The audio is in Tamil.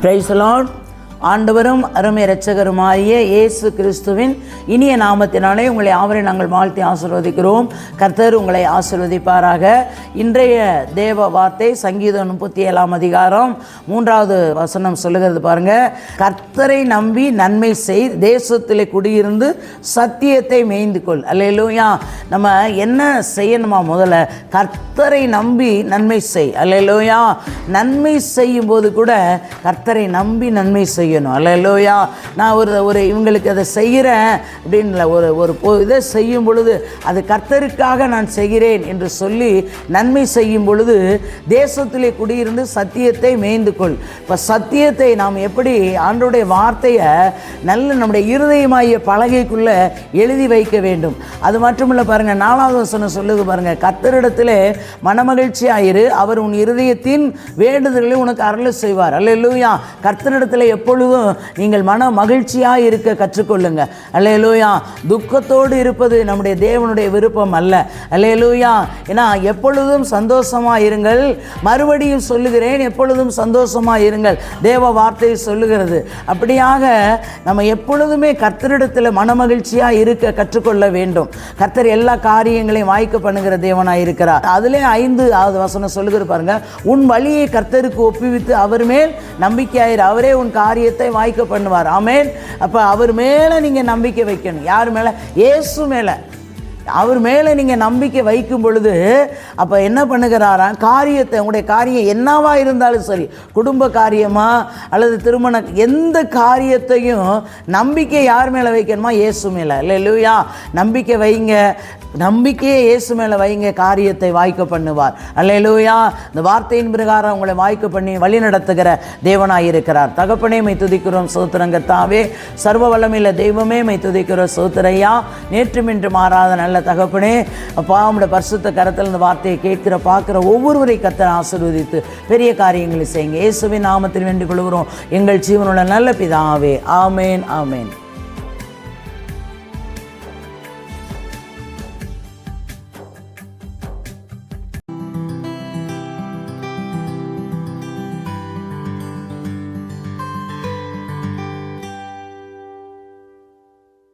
பிரைசலான் ஆண்டவரும் அருமை இரட்சகருமாகிய இயேசு கிறிஸ்துவின் இனிய நாமத்தினாலே உங்களை ஆவரை நாங்கள் வாழ்த்தி ஆசிர்வதிக்கிறோம். கர்த்தர் உங்களை ஆசிர்வதிப்பாராக. இன்றைய தேவ வார்த்தை சங்கீதம் முப்பத்தி ஏழாம் அதிகாரம் மூன்றாவது வசனம் சொல்லுகிறது பாருங்க. கர்த்தரை நம்பி நன்மை செய் தேசத்தில் குடியிருந்து சத்தியத்தை மேய்ந்து கொள் அல்லையிலூயா நம்ம என்ன செய்யணுமா முதல்ல? கர்த்தரை நம்பி நன்மை செய். அல்லையிலூயா நன்மை செய்யும் போது கூட கர்த்தரை நம்பி நன்மை செய்யணும். அல்லையா நான் ஒரு ஒரு இவங்களுக்கு அதை செய்கிறேன் அப்படின்னு ஒரு ஒரு பொ- இதை செய்யும் பொழுது அது கர்த்தருக்காக நான் செய்கிறேன் என்று சொல்லி நன்மை செய்யும் பொழுது தேசத்திலே குடியிருந்து சத்தியத்தை மேய்ந்து கொள் இப்போ சத்தியத்தை நாம் எப்படி ஆண்டோடைய வார்த்தையை நல்ல நம்முடைய இருதயமாகிய பலகைக்குள்ளே எழுதி வைக்க வேண்டும். அது மட்டுமில்ல பாருங்கள் நாலாவது வசனம் சொல்லுது பாருங்கள் மனமகிழ்ச்சி ஆயிரு அவர் உன் இருதயத்தின் வேண்டுதல்களை உனக்கு அருள் செய்வார். அல்ல இல்லையா கர்த்தரிடத்தில் எப்பொழுதும் நீங்கள் மன மகிழ்ச்சியாக இருக்க கற்றுக்கொள்ளுங்க. அல்லையலூயா துக்கத்தோடு இருப்பது நம்முடைய தேவனுடைய விருப்பம் அல்ல. அல்லையலூயா ஏன்னா எப்பொழுதும் சந்தோஷமாக இருங்கள். மறுபடியும் சொல்லுகிறேன் எப்பொழுதும் சந்தோஷமாக இருங்கள். தேவ வார்த்தை சொல்லுகிறது. அப்படியாக நம்ம எப்பொழுதுமே கர்த்தரிடத்தில் மனமகிழ்ச்சியாக இருக்க கற்றுக்கொள்ள வேண்டும். கர்த்தர் எல்லா காரியங்களையும் வாய்க்க பண்ணுகிற தேவனாக இருக்கிறார். அதிலே ஐந்து ஆவது வசனம் சொல்லுகிற பாருங்க. உன் வழியை கர்த்தருக்கு ஒப்புவித்து அவர் மேல் நம்பிக்கையாயிரு. அவரே உன் காரியத்தை வாய்க்க பண்ணுவார். ஆமேன். அப்போ அவர் மேலே நீங்கள் நம்பிக்கை வைக்கணும். யார் மேலே? இயேசு மேலே. அவர் மேலே நீங்கள் நம்பிக்கை வைக்கும் பொழுது அப்போ என்ன பண்ணுகிறாராம்? காரியத்தை உங்களுடைய காரியம் என்னவா இருந்தாலும் சரி குடும்ப காரியமா அல்லது திருமண எந்த காரியத்தையும் நம்பிக்கை யார் மேலே வைக்கணுமா? இயேசு மேலே. இல்லை இல்லையா நம்பிக்கை வைங்க. நம்பிக்கையே இயேசு மேலே வைங்க. காரியத்தை வாய்க்க பண்ணுவார். அல்லையிலூயா இந்த வார்த்தையின் பிரகாரம் உங்களை வாய்க்க பண்ணி வழி நடத்துகிற தேவனாய் இருக்கிறார். தகப்பனே மை துதிக்கிறோம். சோத்திரங்கத்தாவே சர்வ வளமில்ல தெய்வமே மை துதிக்கிறோம். சோத்திரையா நேற்றுமின்று மாறாத நல்ல தகப்பனே அப்பா உம்முடைய பரிசுத்த கரத்தில் இந்த வார்த்தையை கேட்கிற பார்க்குற ஒவ்வொருவரை கத்த ஆசிர்வதித்து பெரிய காரியங்களை செய்யுங்க. இயேசுவின் நாமத்தில் வேண்டிக் கொள்கிறோம். எங்கள் ஜீவனுள்ள நல்ல பிதாவே. ஆமேன் ஆமேன்.